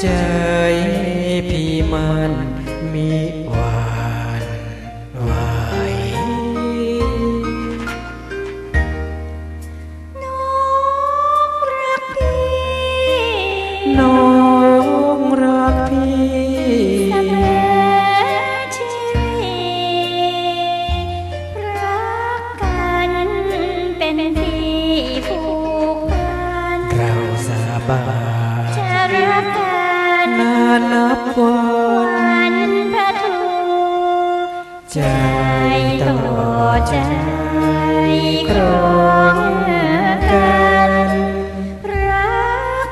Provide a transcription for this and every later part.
ใจพี่มันมีหวานไหวน้องรักพี่น้องรักพี่เสมอชีวิตรักกันเป็นที่ผูกพันเราสาบาน นานนับวันพระทูใจต่อใจครองกันรัก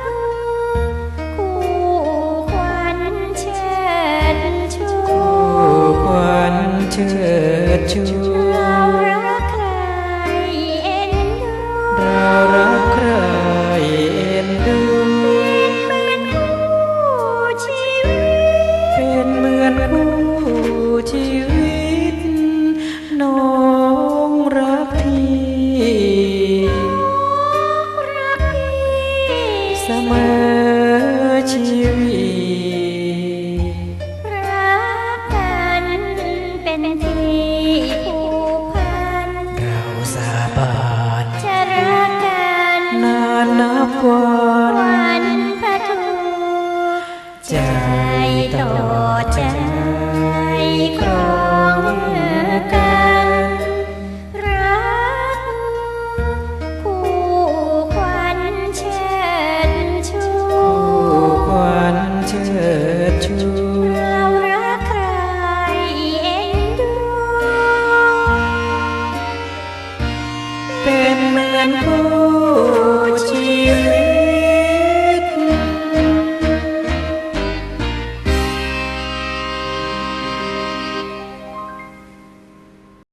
คู่ควันเชิดชูควันเชิดชู วันพระทูใจโตใจ